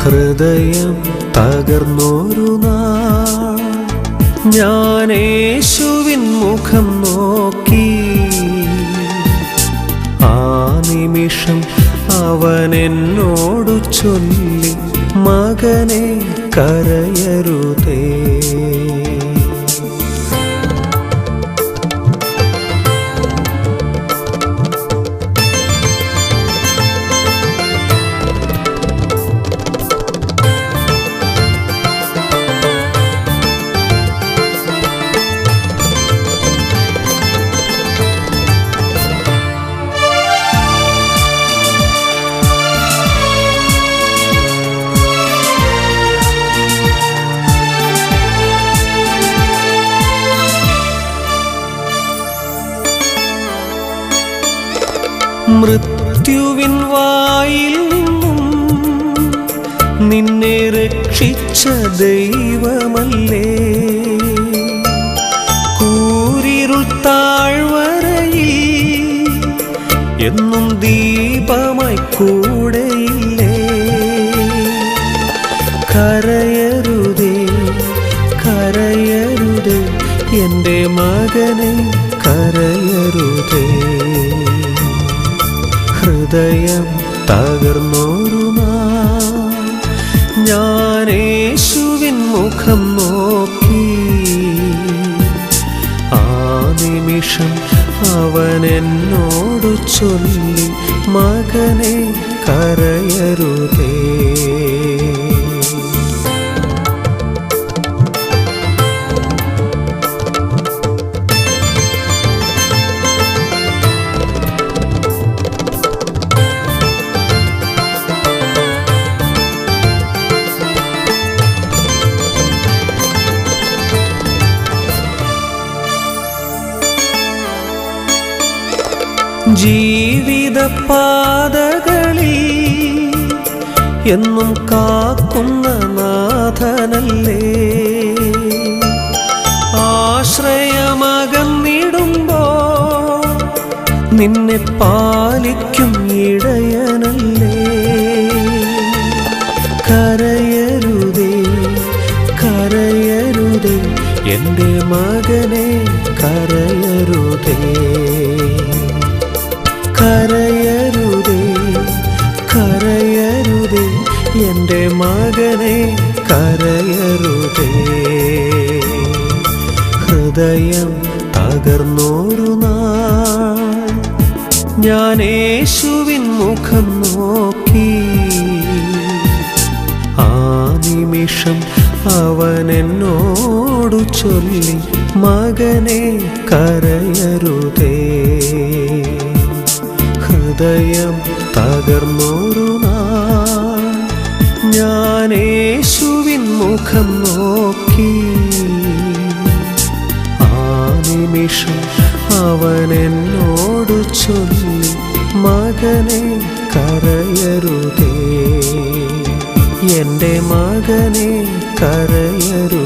ഹൃദയം തകർന്നൊരു നാൾ. ഞാൻ യേശുവിൻ മുഖം നോക്കി. ആ നിമിഷം അവൻ എന്നോടു ചൊല്ലി മകനെ കരയരുതേ. മൃത്യുവിൻ വായിൽ നിന്നും നിന്നെ രക്ഷിച്ച ദൈവമല്ലേ? കൂരിരുൾ താഴ്വരയിൽ എന്നും ദീപമായി കൂടെയില്ലേ? കരയരുതേ കരയരുതേ എന്റെ മകനെ കരയരുതേ. ഹൃദയം തകർന്നോരുമാ ഞാനേശുവിൻ മുഖം നോക്കി. ആ നിമിഷം അവൻ എന്നോട് ചൊല്ലി മകനെ കരയരുതേ. ജീവിത പാതകളിൽ എന്നും കാക്കുന്ന നാഥനല്ലേ? ആശ്രയമകന്നിടുമ്പോ നിന്നെ പാലിക്കും ഇടയനല്ലേ? കരയരുതേ കരയരുതേ എന്റെ മകനെ കരയരുതേ. കരയരുതേ കരയരുതേ എന്റെ മകനെ കരയരുതേ. ഹൃദയം തകർന്നൊരു നാൾ ഞാൻ യേശുവിൻ മുഖം നോക്കി. ആ നിമിഷം അവൻ എന്നോടു ചൊല്ലി മകനെ കരയരുതേ. ഹൃദയം ഞാൻ യേശുവിൻ മുഖം നോക്കി. ആ നിമിഷം അവൻ എന്നോട് ചൊല്ലി മകനെ കരയരുതേ. എന്റെ മകനെ കരയരുതേ